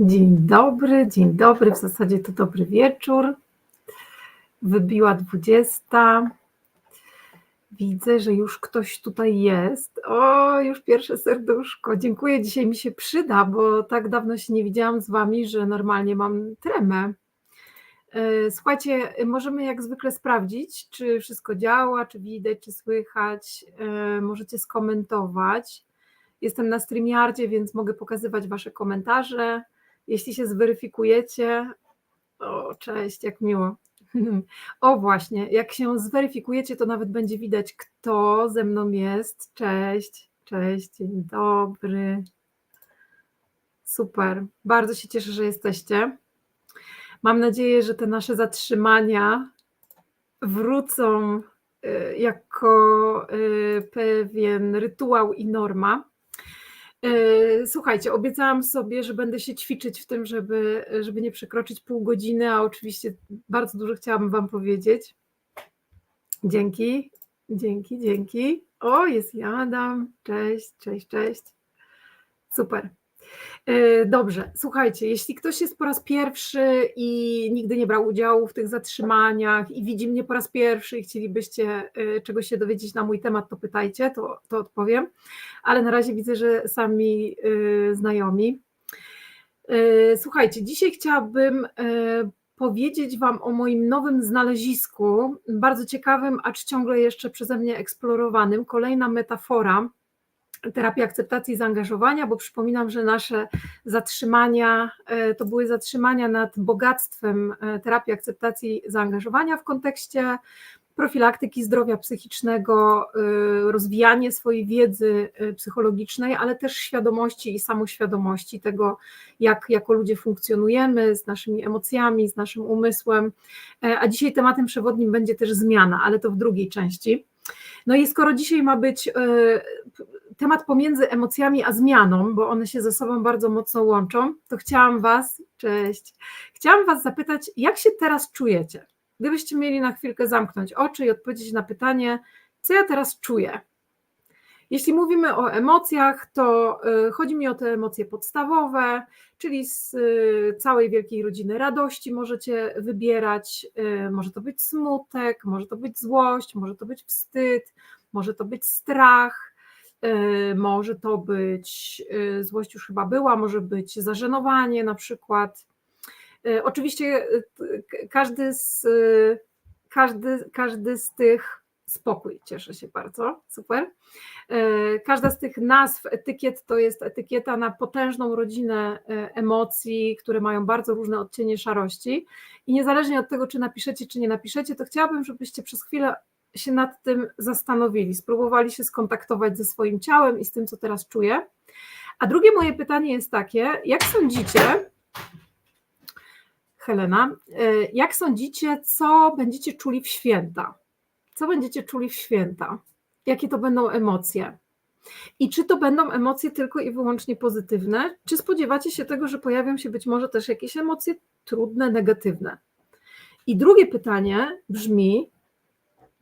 Dzień dobry, dzień dobry, w zasadzie to dobry wieczór. Wybiła 20. Widzę, że już ktoś tutaj jest. O, już pierwsze serduszko. Dziękuję, dzisiaj mi się przyda, bo tak dawno się nie widziałam z Wami, że normalnie mam tremę. E, Słuchajcie, możemy jak zwykle sprawdzić, czy wszystko działa, czy widać, czy słychać. E, Możecie skomentować. Jestem na StreamYardzie, więc mogę pokazywać Wasze komentarze. Jeśli się zweryfikujecie, o cześć, jak miło. O właśnie, jak się zweryfikujecie, to nawet będzie widać, kto ze mną jest. Cześć, cześć, dzień dobry. Super, bardzo się cieszę, że jesteście. Mam nadzieję, że te nasze zatrzymania wrócą y, jako y, pewien rytuał i norma. Słuchajcie, obiecałam sobie, że będę się ćwiczyć w tym, żeby, żeby nie przekroczyć pół godziny, a oczywiście bardzo dużo chciałabym Wam powiedzieć. Dzięki, dzięki, dzięki. O, jest Adam. Cześć, cześć, cześć. Super. E, Dobrze, słuchajcie, jeśli ktoś jest po raz pierwszy i nigdy nie brał udziału w tych zatrzymaniach i widzi mnie po raz pierwszy i chcielibyście e, czegoś się dowiedzieć na mój temat, to pytajcie, to, to odpowiem. Ale na razie widzę, że sami e, znajomi. Słuchajcie, dzisiaj chciałabym powiedzieć Wam o moim nowym znalezisku, bardzo ciekawym, acz ciągle jeszcze przeze mnie eksplorowanym. Kolejna metafora terapii akceptacji i zaangażowania, bo przypominam, że nasze zatrzymania e, to były zatrzymania nad bogactwem e, terapii akceptacji i zaangażowania w kontekście profilaktyki zdrowia psychicznego, e, rozwijanie swojej wiedzy psychologicznej, ale też świadomości i samoświadomości tego, jak jako ludzie funkcjonujemy z naszymi emocjami, z naszym umysłem. A dzisiaj tematem przewodnim będzie też zmiana, ale to w drugiej części. No i skoro dzisiaj ma być temat pomiędzy emocjami a zmianą, bo one się ze sobą bardzo mocno łączą, to chciałam Was, cześć, chciałam Was zapytać, jak się teraz czujecie? Gdybyście mieli na chwilkę zamknąć oczy i odpowiedzieć na pytanie, co ja teraz czuję? Jeśli mówimy o emocjach, to y, chodzi mi o te emocje podstawowe, czyli z y, całej wielkiej rodziny radości możecie wybierać. y, Może to być smutek, może to być złość, może to być wstyd, może to być strach, może to być y, złość już chyba była, może być zażenowanie na przykład. Y, Oczywiście y, każdy z, y, każdy, każdy z tych spokój, cieszę się bardzo, super. Każda z tych nazw, etykiet to jest etykieta na potężną rodzinę emocji, które mają bardzo różne odcienie szarości. I niezależnie od tego, czy napiszecie, czy nie napiszecie, to chciałabym, żebyście przez chwilę się nad tym zastanowili, spróbowali się skontaktować ze swoim ciałem i z tym, co teraz czuję. A drugie moje pytanie jest takie: jak sądzicie, Helena, e, jak sądzicie, co będziecie czuli w święta? Co będziecie czuli w święta? Jakie to będą emocje? I czy to będą emocje tylko i wyłącznie pozytywne, czy spodziewacie się tego, że pojawią się być może też jakieś emocje trudne, negatywne? I drugie pytanie brzmi: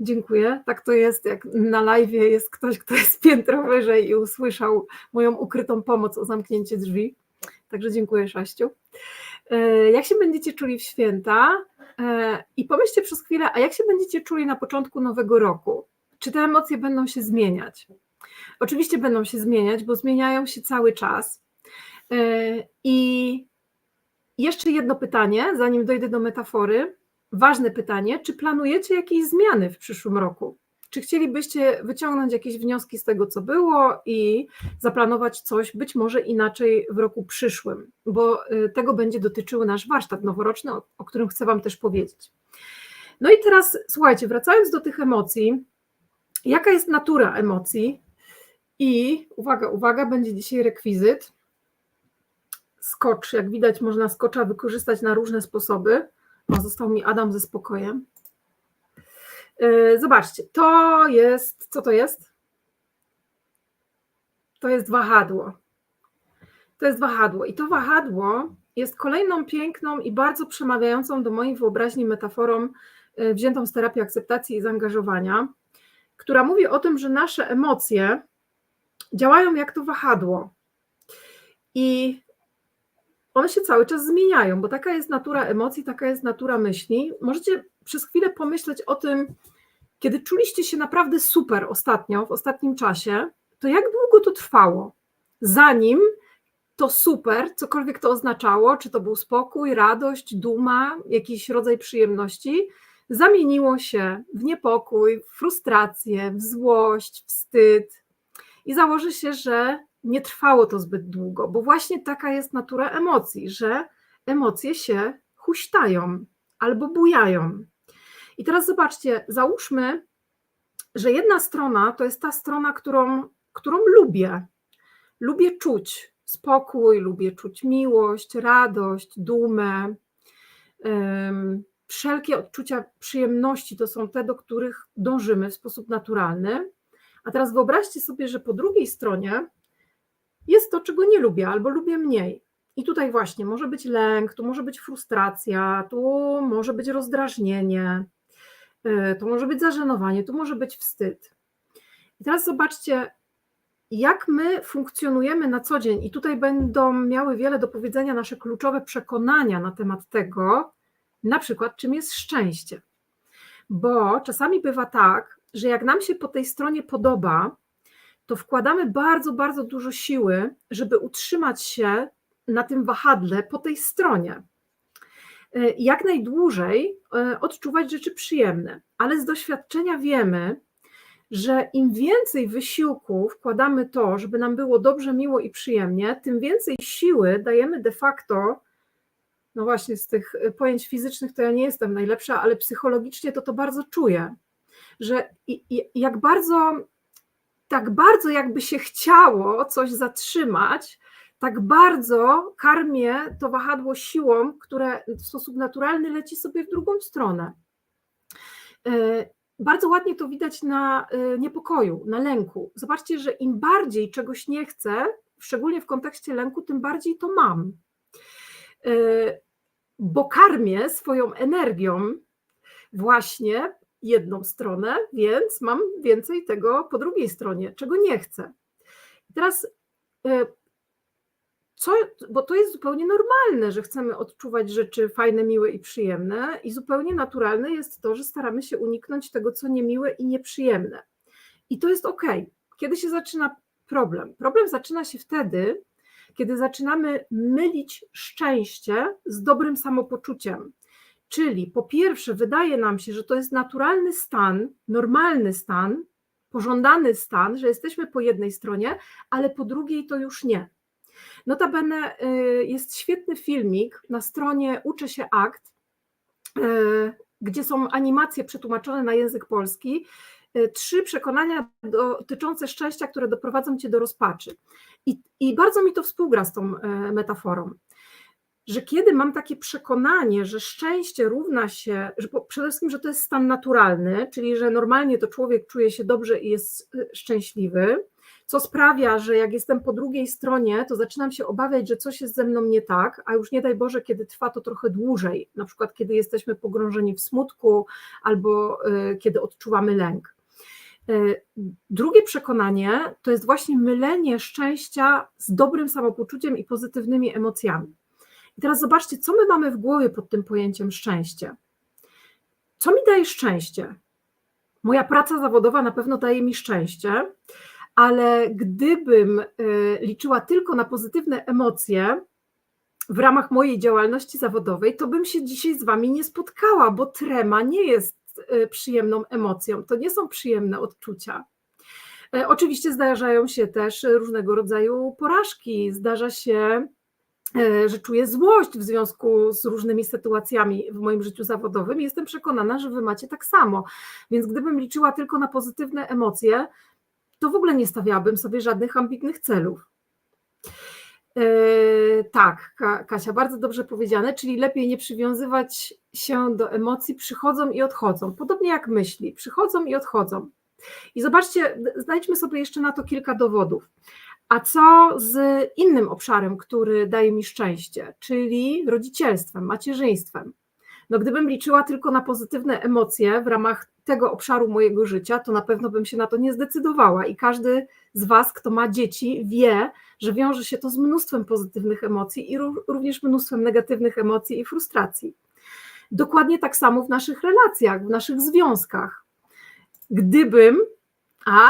Dziękuję. Tak to jest, jak na live jest ktoś, kto jest piętro wyżej i usłyszał moją ukrytą pomoc o zamknięcie drzwi. Także dziękuję, Szaściu. E, Jak się będziecie czuli w święta? E, I pomyślcie przez chwilę, a jak się będziecie czuli na początku nowego roku? Czy te emocje będą się zmieniać? Oczywiście będą się zmieniać, bo zmieniają się cały czas. E, I jeszcze jedno pytanie, zanim dojdę do metafory. Ważne pytanie, czy planujecie jakieś zmiany w przyszłym roku? Czy chcielibyście wyciągnąć jakieś wnioski z tego, co było i zaplanować coś być może inaczej w roku przyszłym? Bo y, tego będzie dotyczył nasz warsztat noworoczny, o, o którym chcę Wam też powiedzieć. No i teraz słuchajcie, wracając do tych emocji, jaka jest natura emocji? I uwaga, uwaga, będzie dzisiaj rekwizyt. Skocz, jak widać, można skocza wykorzystać na różne sposoby. O, został mi Adam ze spokojem. Yy, Zobaczcie, to jest, co to jest? To jest wahadło. To jest wahadło. I to wahadło jest kolejną piękną i bardzo przemawiającą do mojej wyobraźni metaforą yy, wziętą z terapii akceptacji i zaangażowania, która mówi o tym, że nasze emocje działają jak to wahadło. I one się cały czas zmieniają, bo taka jest natura emocji, taka jest natura myśli. Możecie przez chwilę pomyśleć o tym, kiedy czuliście się naprawdę super ostatnio, w ostatnim czasie, to jak długo to trwało, zanim to super, cokolwiek to oznaczało, czy to był spokój, radość, duma, jakiś rodzaj przyjemności, zamieniło się w niepokój, w frustrację, w złość, wstyd. I założy się, że nie trwało to zbyt długo, bo właśnie taka jest natura emocji, że emocje się huśtają albo bujają. I teraz zobaczcie, załóżmy, że jedna strona to jest ta strona, którą, którą lubię. Lubię czuć spokój, lubię czuć miłość, radość, dumę. Wszelkie odczucia przyjemności to są te, do których dążymy w sposób naturalny. A teraz wyobraźcie sobie, że po drugiej stronie jest to, czego nie lubię albo lubię mniej. I tutaj właśnie może być lęk, tu może być frustracja, tu może być rozdrażnienie, e, to może być zażenowanie, tu może być wstyd. I teraz zobaczcie, jak my funkcjonujemy na co dzień, i tutaj będą miały wiele do powiedzenia nasze kluczowe przekonania na temat tego, na przykład czym jest szczęście. Bo czasami bywa tak, że jak nam się po tej stronie podoba, to wkładamy bardzo, bardzo dużo siły, żeby utrzymać się na tym wahadle po tej stronie. E, jak najdłużej e, odczuwać rzeczy przyjemne, ale z doświadczenia wiemy, że im więcej wysiłku wkładamy to, żeby nam było dobrze, miło i przyjemnie, tym więcej siły dajemy de facto. No właśnie, z tych pojęć fizycznych to ja nie jestem najlepsza, ale psychologicznie to to bardzo czuję, że jak bardzo tak bardzo jakby się chciało coś zatrzymać, tak bardzo karmię to wahadło siłą, które w sposób naturalny leci sobie w drugą stronę. E, bardzo ładnie to widać na e, niepokoju, na lęku. Zobaczcie, że im bardziej czegoś nie chcę, szczególnie w kontekście lęku, tym bardziej to mam. E, bo karmię swoją energią właśnie jedną stronę, więc mam więcej tego po drugiej stronie, czego nie chcę. I teraz, e, co, bo to jest zupełnie normalne, że chcemy odczuwać rzeczy fajne, miłe i przyjemne, i zupełnie naturalne jest to, że staramy się uniknąć tego, co niemiłe i nieprzyjemne. I to jest ok. Kiedy się zaczyna problem? Problem zaczyna się wtedy, kiedy zaczynamy mylić szczęście z dobrym samopoczuciem. Czyli po pierwsze, wydaje nam się, że to jest naturalny stan, normalny stan, pożądany stan, że jesteśmy po jednej stronie, ale po drugiej to już nie. Notabene y, jest świetny filmik na stronie Uczę się Akt, y, gdzie są animacje przetłumaczone na język polski. Y, trzy przekonania dotyczące szczęścia, które doprowadzą cię do rozpaczy. I, I bardzo mi to współgra z tą metaforą że kiedy mam takie przekonanie, że szczęście równa się, że przede wszystkim, że to jest stan naturalny, czyli że normalnie to człowiek czuje się dobrze i jest y, szczęśliwy, co sprawia, że jak jestem po drugiej stronie, to zaczynam się obawiać, że coś jest ze mną nie tak, a już nie daj Boże, kiedy trwa to trochę dłużej, na przykład kiedy jesteśmy pogrążeni w smutku albo y, kiedy odczuwamy lęk. Y, drugie przekonanie to jest właśnie mylenie szczęścia z dobrym samopoczuciem i pozytywnymi emocjami. I teraz zobaczcie, co my mamy w głowie pod tym pojęciem szczęście. Co mi daje szczęście? Moja praca zawodowa na pewno daje mi szczęście, ale gdybym y, liczyła tylko na pozytywne emocje w ramach mojej działalności zawodowej, to bym się dzisiaj z Wami nie spotkała, bo trema nie jest y, przyjemną emocją, to nie są przyjemne odczucia. E, oczywiście zdarzają się też różnego rodzaju porażki, zdarza się że czuję złość w związku z różnymi sytuacjami w moim życiu zawodowym. Jestem przekonana, że wy macie tak samo. Więc gdybym liczyła tylko na pozytywne emocje, to w ogóle nie stawiałabym sobie żadnych ambitnych celów. Yy, tak, Kasia, bardzo dobrze powiedziane, czyli lepiej nie przywiązywać się do emocji, przychodzą i odchodzą. Podobnie jak myśli, przychodzą i odchodzą. I zobaczcie, znajdźmy sobie jeszcze na to kilka dowodów. A co z innym obszarem, który daje mi szczęście, czyli rodzicielstwem, macierzyństwem? No, gdybym liczyła tylko na pozytywne emocje w ramach tego obszaru mojego życia, to na pewno bym się na to nie zdecydowała. I każdy z Was, kto ma dzieci, wie, że wiąże się to z mnóstwem pozytywnych emocji i również mnóstwem negatywnych emocji i frustracji. Dokładnie tak samo w naszych relacjach, w naszych związkach. Gdybym, a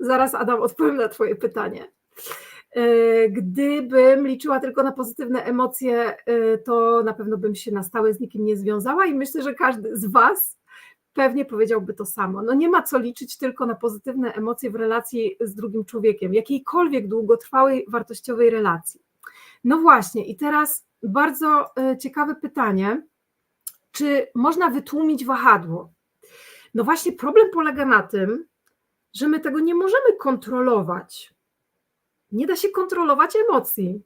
zaraz Adam odpowiem na Twoje pytanie. E, gdybym liczyła tylko na pozytywne emocje, e, to na pewno bym się na stałe z nikim nie związała i myślę, że każdy z Was pewnie powiedziałby to samo. No nie ma co liczyć tylko na pozytywne emocje w relacji z drugim człowiekiem, jakiejkolwiek długotrwałej, wartościowej relacji. No właśnie, i teraz bardzo e, ciekawe pytanie, czy można wytłumić wahadło? No właśnie, problem polega na tym, że my tego nie możemy kontrolować. Nie da się kontrolować emocji.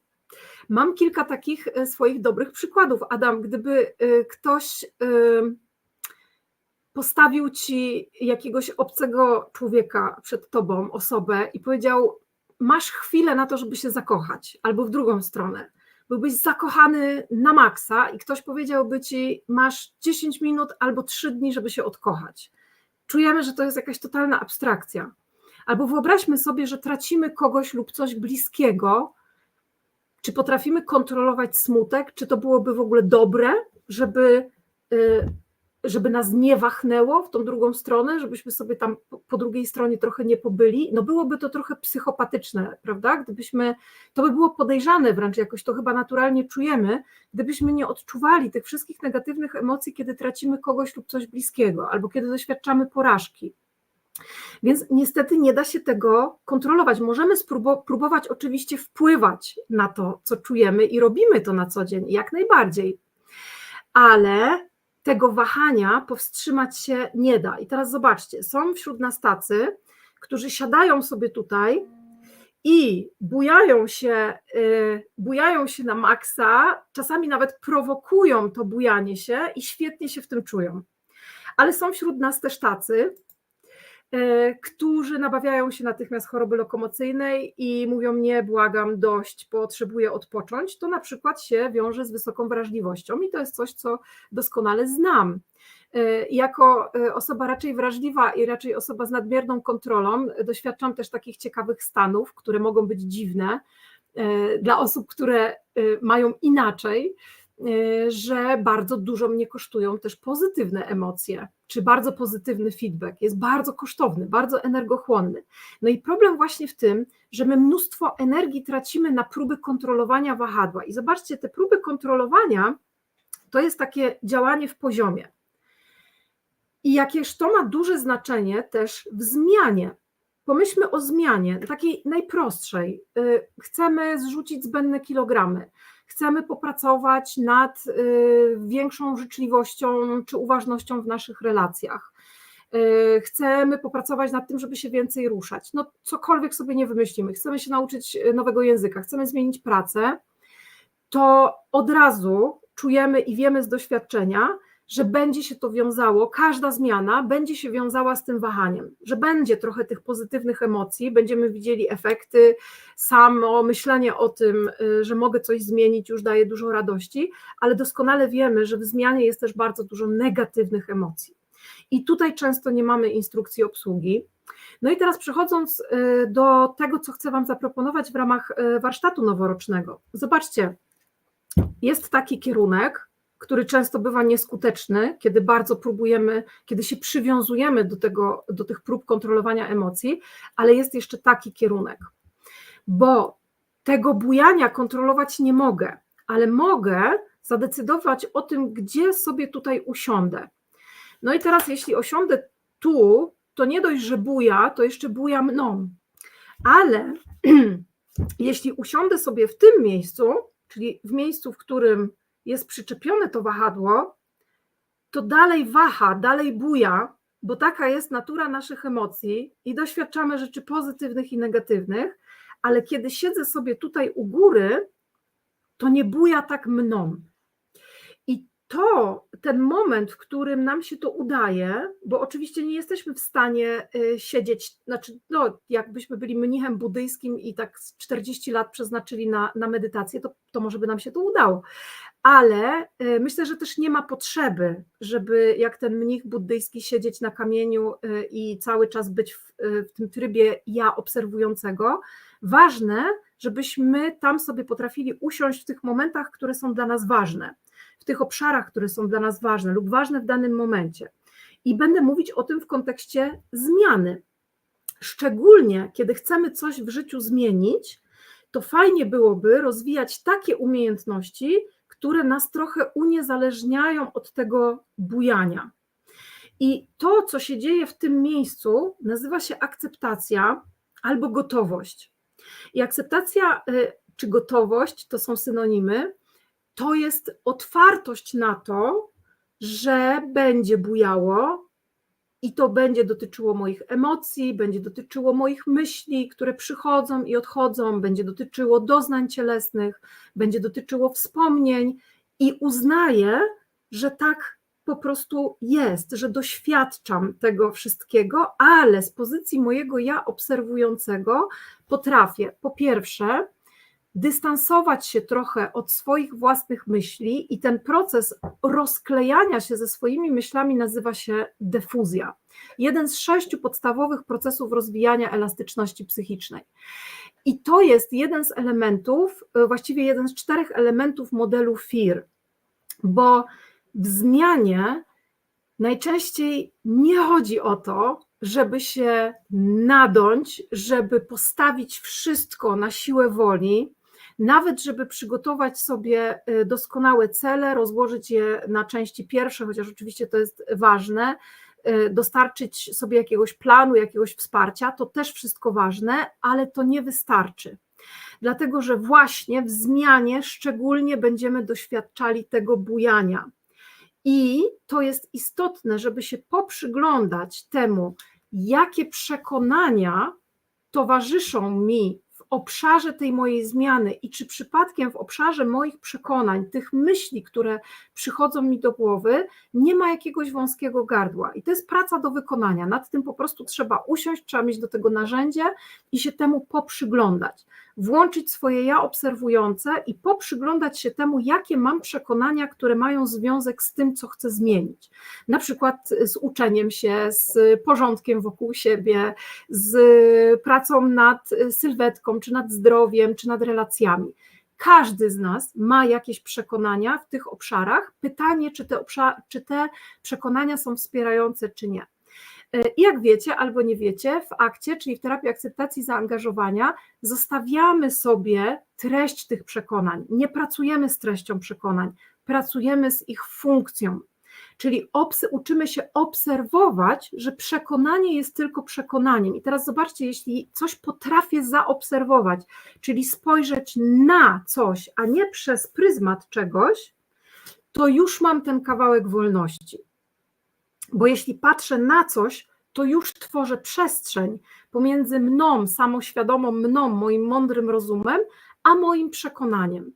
Mam kilka takich e, swoich dobrych przykładów. Adam, gdyby e, ktoś postawił ci jakiegoś obcego człowieka przed tobą, osobę i powiedział: Masz chwilę na to, żeby się zakochać, albo w drugą stronę. Byłbyś zakochany na maksa i ktoś powiedziałby ci: Masz 10 minut albo 3 dni, żeby się odkochać. Czujemy, że to jest jakaś totalna abstrakcja. Albo wyobraźmy sobie, że tracimy kogoś lub coś bliskiego. Czy potrafimy kontrolować smutek? Czy to byłoby w ogóle dobre, żeby y, żeby nas nie wachnęło w tą drugą stronę, żebyśmy sobie tam po drugiej stronie trochę nie pobyli, no byłoby to trochę psychopatyczne, prawda? Gdybyśmy, to by było podejrzane wręcz, jakoś to chyba naturalnie czujemy, gdybyśmy nie odczuwali tych wszystkich negatywnych emocji, kiedy tracimy kogoś lub coś bliskiego, albo kiedy doświadczamy porażki. Więc niestety nie da się tego kontrolować. Możemy spróbować oczywiście wpływać na to, co czujemy i robimy to na co dzień, jak najbardziej. Ale tego wahania powstrzymać się nie da. I teraz zobaczcie, są wśród nas tacy, którzy siadają sobie tutaj i bujają się, y, bujają się na maksa, czasami nawet prowokują to bujanie się i świetnie się w tym czują. Ale są wśród nas też tacy, którzy nabawiają się natychmiast choroby lokomocyjnej i mówią: Nie, błagam, dość, potrzebuję odpocząć. To na przykład się wiąże z wysoką wrażliwością i to jest coś, co doskonale znam. E, jako e, osoba raczej wrażliwa i raczej osoba z nadmierną kontrolą, doświadczam też takich ciekawych stanów, które mogą być dziwne dla osób, które mają inaczej. Y, że bardzo dużo mnie kosztują też pozytywne emocje, czy bardzo pozytywny feedback. Jest bardzo kosztowny, bardzo energochłonny. No i problem właśnie w tym, że my mnóstwo energii tracimy na próby kontrolowania wahadła. I zobaczcie, te próby kontrolowania to jest takie działanie w poziomie. I jakież to ma duże znaczenie też w zmianie. Pomyślmy o zmianie, takiej najprostszej. Y, chcemy zrzucić zbędne kilogramy chcemy popracować nad y, większą życzliwością czy uważnością w naszych relacjach. Y, chcemy popracować nad tym, żeby się więcej ruszać. No, cokolwiek sobie nie wymyślimy, chcemy się nauczyć y, nowego języka, chcemy zmienić pracę, to od razu czujemy i wiemy z doświadczenia, że będzie się to wiązało, każda zmiana będzie się wiązała z tym wahaniem, że będzie trochę tych pozytywnych emocji, będziemy widzieli efekty, samo myślenie o tym, y, że mogę coś zmienić, już daje dużo radości, ale doskonale wiemy, że w zmianie jest też bardzo dużo negatywnych emocji. I tutaj często nie mamy instrukcji obsługi. No i teraz przechodząc y, do tego, co chcę Wam zaproponować w ramach y, warsztatu noworocznego. Zobaczcie, jest taki kierunek, który często bywa nieskuteczny, kiedy bardzo próbujemy, kiedy się przywiązujemy do, tego, do tych prób kontrolowania emocji, ale jest jeszcze taki kierunek, bo tego bujania kontrolować nie mogę, ale mogę zadecydować o tym, gdzie sobie tutaj usiądę. No i teraz, jeśli osiądę tu, to nie dość, że buja, to jeszcze buja mną. Ale jeśli usiądę sobie w tym miejscu, czyli w miejscu, w którym jest przyczepione to wahadło, to dalej waha, dalej buja, bo taka jest natura naszych emocji i doświadczamy rzeczy pozytywnych i negatywnych, ale kiedy siedzę sobie tutaj u góry, to nie buja tak mną. I to ten moment, w którym nam się to udaje, bo oczywiście nie jesteśmy w stanie y, siedzieć, znaczy, no, jakbyśmy byli mnichem buddyjskim i tak 40 lat przeznaczyli na, na medytację, to, to może by nam się to udało ale y, myślę, że też nie ma potrzeby, żeby jak ten mnich buddyjski siedzieć na kamieniu y, i cały czas być w, y, w tym trybie ja obserwującego. Ważne, żebyśmy tam sobie potrafili usiąść w tych momentach, które są dla nas ważne, w tych obszarach, które są dla nas ważne lub ważne w danym momencie. I będę mówić o tym w kontekście zmiany. Szczególnie kiedy chcemy coś w życiu zmienić, to fajnie byłoby rozwijać takie umiejętności, które nas trochę uniezależniają od tego bujania. I to, co się dzieje w tym miejscu, nazywa się akceptacja albo gotowość. I akceptacja y, czy gotowość to są synonimy. To jest otwartość na to, że będzie bujało, i to będzie dotyczyło moich emocji, będzie dotyczyło moich myśli, które przychodzą i odchodzą, będzie dotyczyło doznań cielesnych, będzie dotyczyło wspomnień i uznaję, że tak po prostu jest, że doświadczam tego wszystkiego, ale z pozycji mojego ja obserwującego potrafię po pierwsze dystansować się trochę od swoich własnych myśli i ten proces rozklejania się ze swoimi myślami nazywa się defuzja. Jeden z sześciu podstawowych procesów rozwijania elastyczności psychicznej. I to jest jeden z elementów, właściwie jeden z czterech elementów modelu FIR, bo w zmianie najczęściej nie chodzi o to, żeby się nadąć, żeby postawić wszystko na siłę woli, nawet żeby przygotować sobie y, doskonałe cele, rozłożyć je na części pierwsze, chociaż oczywiście to jest ważne, y, dostarczyć sobie jakiegoś planu, jakiegoś wsparcia, to też wszystko ważne, ale to nie wystarczy. Dlatego, że właśnie w zmianie szczególnie będziemy doświadczali tego bujania. I to jest istotne, żeby się poprzyglądać temu, jakie przekonania towarzyszą mi obszarze tej mojej zmiany i czy przypadkiem w obszarze moich przekonań, tych myśli, które przychodzą mi do głowy, nie ma jakiegoś wąskiego gardła. I to jest praca do wykonania. Nad tym po prostu trzeba usiąść, trzeba mieć do tego narzędzie i się temu poprzyglądać. Włączyć swoje ja obserwujące i poprzyglądać się temu, jakie mam przekonania, które mają związek z tym, co chcę zmienić. Na przykład z uczeniem się, z porządkiem wokół siebie, z pracą nad sylwetką, czy nad zdrowiem, czy nad relacjami. Każdy z nas ma jakieś przekonania w tych obszarach. Pytanie, czy te, czy te przekonania są wspierające, czy nie. I jak wiecie albo nie wiecie, w akcie, czyli w terapii akceptacji zaangażowania, zostawiamy sobie treść tych przekonań. Nie pracujemy z treścią przekonań, pracujemy z ich funkcją. Czyli uczymy się obserwować, że przekonanie jest tylko przekonaniem. I teraz zobaczcie, jeśli coś potrafię zaobserwować, czyli spojrzeć na coś, a nie przez pryzmat czegoś, to już mam ten kawałek wolności. Bo jeśli patrzę na coś, to już tworzę przestrzeń pomiędzy mną, samoświadomą mną, moim mądrym rozumem, a moim przekonaniem.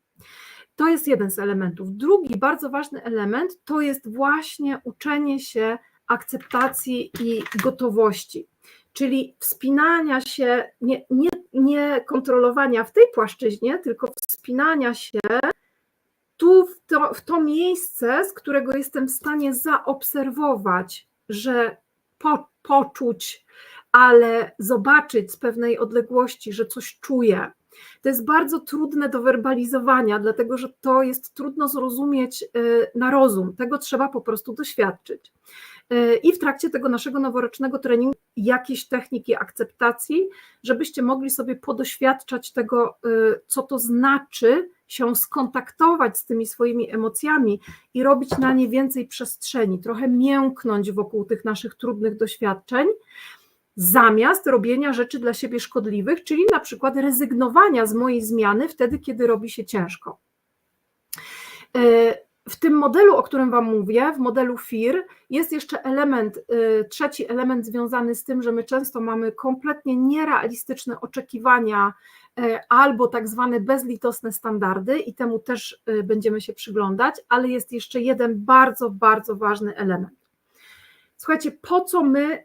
To jest jeden z elementów. Drugi bardzo ważny element to jest właśnie uczenie się akceptacji i gotowości, czyli wspinania się, nie, nie, nie kontrolowania w tej płaszczyźnie, tylko wspinania się tu w to, w to miejsce, z którego jestem w stanie zaobserwować, że po, poczuć, ale zobaczyć z pewnej odległości, że coś czuję, to jest bardzo trudne do werbalizowania, dlatego że to jest trudno zrozumieć y, na rozum. Tego trzeba po prostu doświadczyć. Y, I w trakcie tego naszego noworocznego treningu jakieś techniki akceptacji, żebyście mogli sobie podoświadczać tego, y, co to znaczy się skontaktować z tymi swoimi emocjami i robić na nie więcej przestrzeni, trochę mięknąć wokół tych naszych trudnych doświadczeń zamiast robienia rzeczy dla siebie szkodliwych, czyli na przykład rezygnowania z mojej zmiany wtedy, kiedy robi się ciężko. E, w tym modelu, o którym Wam mówię, w modelu FIR, jest jeszcze element, e, trzeci element związany z tym, że my często mamy kompletnie nierealistyczne oczekiwania albo tak zwane bezlitosne standardy, i temu też będziemy się przyglądać, ale jest jeszcze jeden bardzo, bardzo ważny element. Słuchajcie, po co my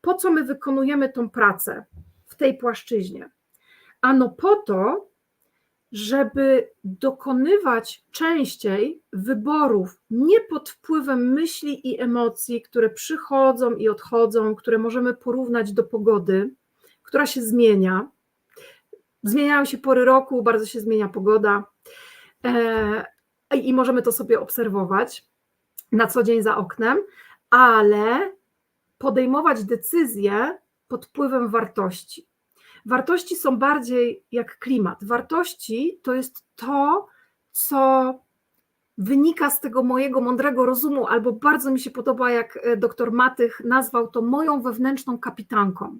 po co my wykonujemy tą pracę w tej płaszczyźnie? Ano po to, żeby dokonywać częściej wyborów nie pod wpływem myśli i emocji, które przychodzą i odchodzą, które możemy porównać do pogody, która się zmienia. Zmieniają się pory roku, bardzo się zmienia pogoda e, i możemy to sobie obserwować na co dzień za oknem, ale podejmować decyzje pod wpływem wartości. Wartości są bardziej jak klimat. Wartości to jest to, co wynika z tego mojego mądrego rozumu, albo bardzo mi się podoba, jak e, doktor Matych nazwał to moją wewnętrzną kapitanką.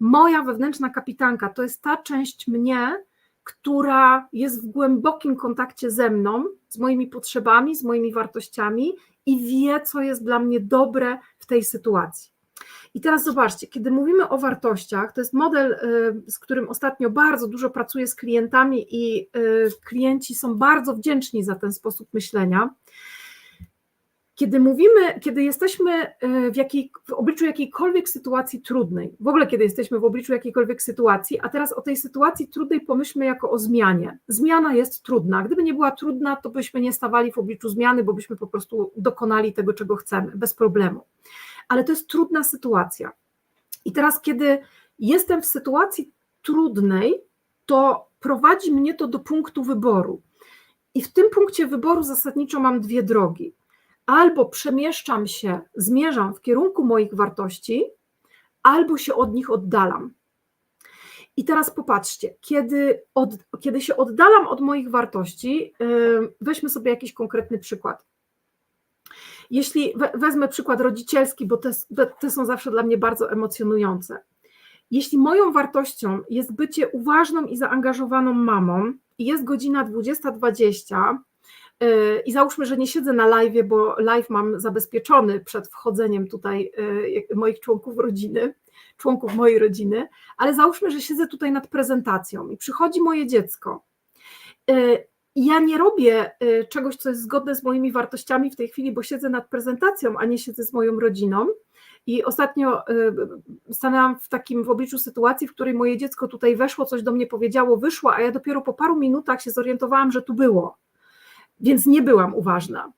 Moja wewnętrzna kapitanka to jest ta część mnie, która jest w głębokim kontakcie ze mną, z moimi potrzebami, z moimi wartościami i wie, co jest dla mnie dobre w tej sytuacji. I teraz zobaczcie, kiedy mówimy o wartościach, to jest model, y, z którym ostatnio bardzo dużo pracuję z klientami i y, klienci są bardzo wdzięczni za ten sposób myślenia. Kiedy mówimy, kiedy jesteśmy y, w, jakiej, w obliczu jakiejkolwiek sytuacji trudnej, w ogóle kiedy jesteśmy w obliczu jakiejkolwiek sytuacji, a teraz o tej sytuacji trudnej pomyślmy jako o zmianie. Zmiana jest trudna. Gdyby nie była trudna, to byśmy nie stawali w obliczu zmiany, bo byśmy po prostu dokonali tego, czego chcemy, bez problemu ale to jest trudna sytuacja. I teraz, kiedy jestem w sytuacji trudnej, to prowadzi mnie to do punktu wyboru. I w tym punkcie wyboru zasadniczo mam dwie drogi. Albo przemieszczam się, zmierzam w kierunku moich wartości, albo się od nich oddalam. I teraz popatrzcie, kiedy, od, kiedy się oddalam od moich wartości, yy, weźmy sobie jakiś konkretny przykład. Jeśli wezmę przykład rodzicielski, bo te, te są zawsze dla mnie bardzo emocjonujące. Jeśli moją wartością jest bycie uważną i zaangażowaną mamą i jest godzina 20.20 yy, i załóżmy, że nie siedzę na live, bo live mam zabezpieczony przed wchodzeniem tutaj yy, moich członków rodziny, członków mojej rodziny, ale załóżmy, że siedzę tutaj nad prezentacją i przychodzi moje dziecko yy, ja nie robię y, czegoś, co jest zgodne z moimi wartościami w tej chwili, bo siedzę nad prezentacją, a nie siedzę z moją rodziną. I ostatnio y, stanęłam w takim w obliczu sytuacji, w której moje dziecko tutaj weszło, coś do mnie powiedziało, wyszło, a ja dopiero po paru minutach się zorientowałam, że tu było. Więc nie byłam uważna.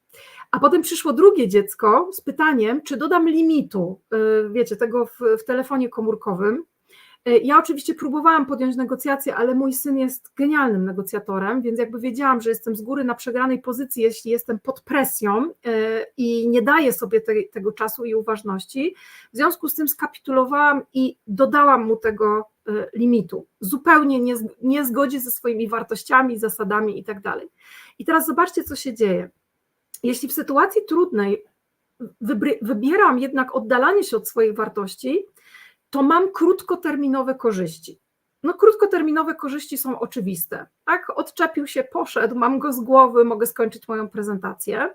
A potem przyszło drugie dziecko z pytaniem, czy dodam limitu, y, wiecie, tego w, w telefonie komórkowym. E, ja oczywiście próbowałam podjąć negocjacje, ale mój syn jest genialnym negocjatorem, więc jakby wiedziałam, że jestem z góry na przegranej pozycji, jeśli jestem pod presją e, i nie daję sobie te, tego czasu i uważności. W związku z tym skapitulowałam i dodałam mu tego limitu, zupełnie nie, nie zgodzi ze swoimi wartościami, zasadami i tak. I teraz zobaczcie, co się dzieje. Jeśli w sytuacji trudnej wybieram jednak oddalanie się od swoich wartości, to mam krótkoterminowe korzyści. No, krótkoterminowe korzyści są oczywiste. Tak, odczepił się, poszedł, mam go z głowy, mogę skończyć moją prezentację,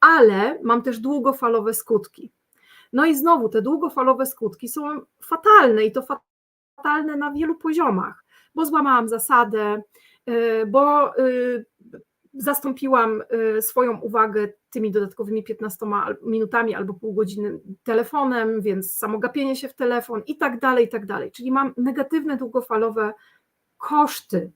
ale mam też długofalowe skutki. No i znowu te długofalowe skutki są fatalne i to fatalne na wielu poziomach, bo złamałam zasadę, y, bo y, zastąpiłam y, swoją uwagę tymi dodatkowymi 15 minutami albo pół godziny telefonem, więc samogapienie się w telefon i tak dalej, i tak dalej. Czyli mam negatywne, długofalowe koszty.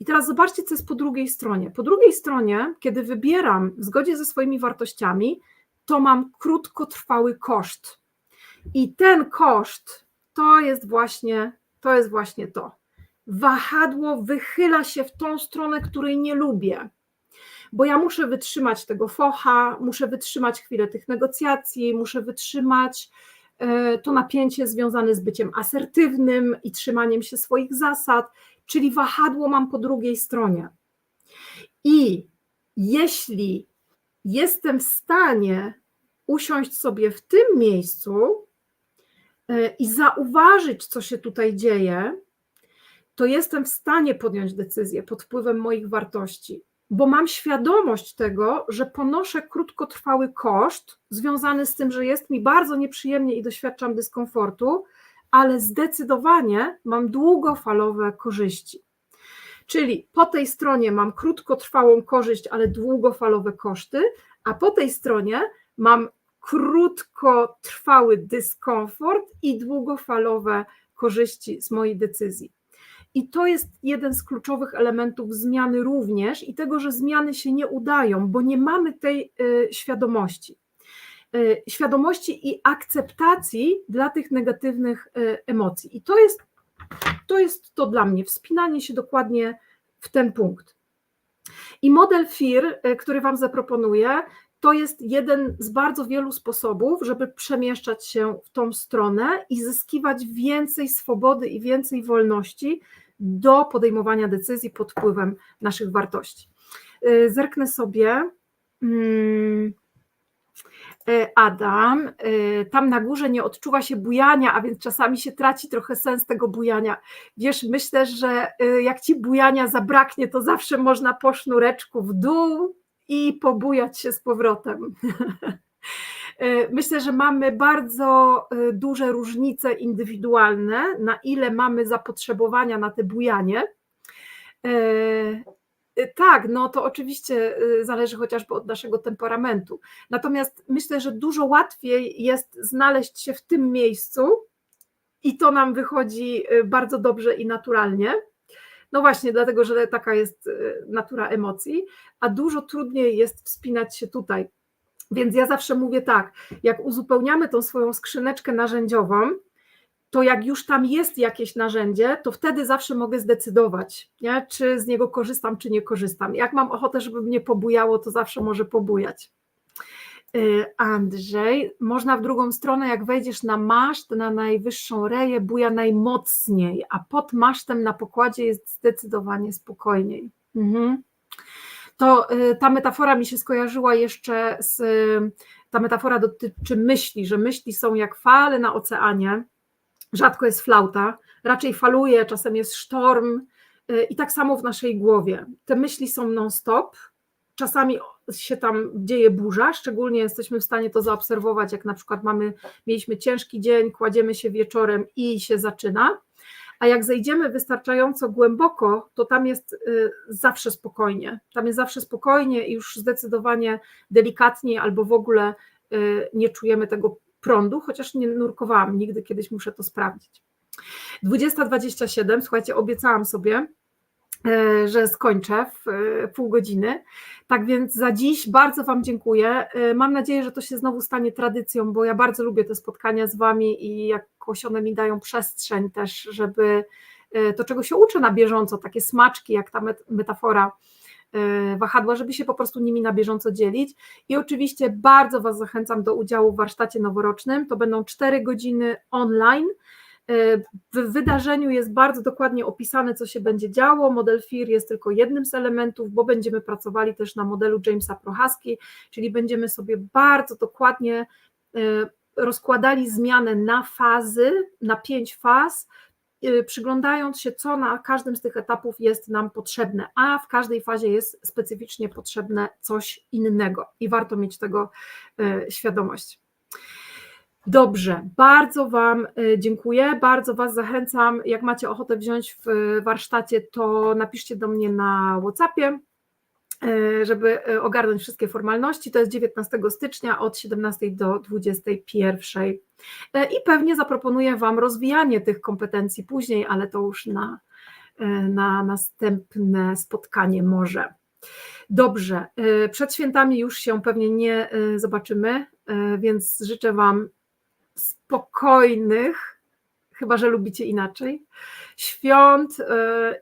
I teraz zobaczcie, co jest po drugiej stronie. Po drugiej stronie, kiedy wybieram w zgodzie ze swoimi wartościami, to mam krótkotrwały koszt. I ten koszt to jest właśnie to. Jest właśnie to. Wahadło wychyla się w tą stronę, której nie lubię bo ja muszę wytrzymać tego focha, muszę wytrzymać chwilę tych negocjacji, muszę wytrzymać e, to napięcie związane z byciem asertywnym i trzymaniem się swoich zasad, czyli wahadło mam po drugiej stronie. I jeśli jestem w stanie usiąść sobie w tym miejscu e, i zauważyć, co się tutaj dzieje, to jestem w stanie podjąć decyzję pod wpływem moich wartości bo mam świadomość tego, że ponoszę krótkotrwały koszt związany z tym, że jest mi bardzo nieprzyjemnie i doświadczam dyskomfortu, ale zdecydowanie mam długofalowe korzyści. Czyli po tej stronie mam krótkotrwałą korzyść, ale długofalowe koszty, a po tej stronie mam krótkotrwały dyskomfort i długofalowe korzyści z mojej decyzji. I to jest jeden z kluczowych elementów zmiany również i tego, że zmiany się nie udają, bo nie mamy tej y, świadomości. Y, świadomości i akceptacji dla tych negatywnych y, emocji. I to jest, to jest to dla mnie, wspinanie się dokładnie w ten punkt. I model FIR, który Wam zaproponuję, to jest jeden z bardzo wielu sposobów, żeby przemieszczać się w tą stronę i zyskiwać więcej swobody i więcej wolności do podejmowania decyzji pod wpływem naszych wartości. Y, zerknę sobie. Mm, y, Adam, y, tam na górze nie odczuwa się bujania, a więc czasami się traci trochę sens tego bujania. Wiesz, myślę, że jak ci bujania zabraknie, to zawsze można po sznureczku w dół i pobujać się z powrotem. Myślę, że mamy bardzo duże różnice indywidualne, na ile mamy zapotrzebowania na te bujanie. Tak, no to oczywiście zależy chociażby od naszego temperamentu. Natomiast myślę, że dużo łatwiej jest znaleźć się w tym miejscu i to nam wychodzi bardzo dobrze i naturalnie. No właśnie, dlatego, że taka jest natura emocji, a dużo trudniej jest wspinać się tutaj. Więc ja zawsze mówię tak, jak uzupełniamy tą swoją skrzyneczkę narzędziową, to jak już tam jest jakieś narzędzie, to wtedy zawsze mogę zdecydować, nie? czy z niego korzystam, czy nie korzystam. Jak mam ochotę, żeby mnie pobujało, to zawsze może pobujać. Y, Andrzej, można w drugą stronę, jak wejdziesz na maszt, na najwyższą reję, buja najmocniej, a pod masztem na pokładzie jest zdecydowanie spokojniej. Mhm. To y, ta metafora mi się skojarzyła jeszcze z, ta metafora dotyczy myśli, że myśli są jak fale na oceanie, rzadko jest flauta, raczej faluje, czasem jest sztorm y, i tak samo w naszej głowie. Te myśli są non-stop, czasami się tam dzieje burza, szczególnie jesteśmy w stanie to zaobserwować, jak na przykład mamy, mieliśmy ciężki dzień, kładziemy się wieczorem i się zaczyna, a jak zejdziemy wystarczająco głęboko, to tam jest y, zawsze spokojnie. Tam jest zawsze spokojnie i już zdecydowanie delikatnie albo w ogóle y, nie czujemy tego prądu, chociaż nie nurkowałam nigdy, kiedyś muszę to sprawdzić. 20.27, słuchajcie, obiecałam sobie, że skończę w pół godziny. Tak więc za dziś bardzo Wam dziękuję. Mam nadzieję, że to się znowu stanie tradycją, bo ja bardzo lubię te spotkania z Wami i jakoś one mi dają przestrzeń też, żeby to, czego się uczę na bieżąco, takie smaczki, jak ta metafora wahadła, żeby się po prostu nimi na bieżąco dzielić. I oczywiście bardzo Was zachęcam do udziału w warsztacie noworocznym. To będą cztery godziny online w wydarzeniu jest bardzo dokładnie opisane, co się będzie działo. Model FIR jest tylko jednym z elementów, bo będziemy pracowali też na modelu Jamesa Prochaski, czyli będziemy sobie bardzo dokładnie e, rozkładali zmianę na fazy, na pięć faz, e, przyglądając się, co na każdym z tych etapów jest nam potrzebne, a w każdej fazie jest specyficznie potrzebne coś innego i warto mieć tego świadomość. Dobrze, bardzo Wam y, dziękuję, bardzo Was zachęcam. Jak macie ochotę wziąć w warsztacie, to napiszcie do mnie na WhatsAppie, y, żeby y, ogarnąć wszystkie formalności. To jest 19 stycznia od 17 do 21. I pewnie zaproponuję Wam rozwijanie tych kompetencji później, ale to już na, na następne spotkanie może. Dobrze, przed świętami już się pewnie nie zobaczymy, więc życzę Wam spokojnych, chyba że lubicie inaczej, świąt y,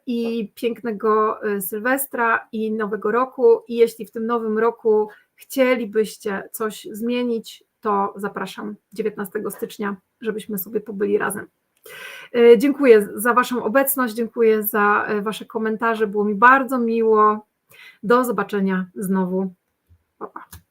i pięknego y, Sylwestra i Nowego Roku. I jeśli w tym nowym roku chcielibyście coś zmienić, to zapraszam 19 stycznia, żebyśmy sobie pobyli razem. Y, dziękuję za Waszą obecność, dziękuję za Wasze komentarze, było mi bardzo miło. Do zobaczenia znowu. Pa, pa.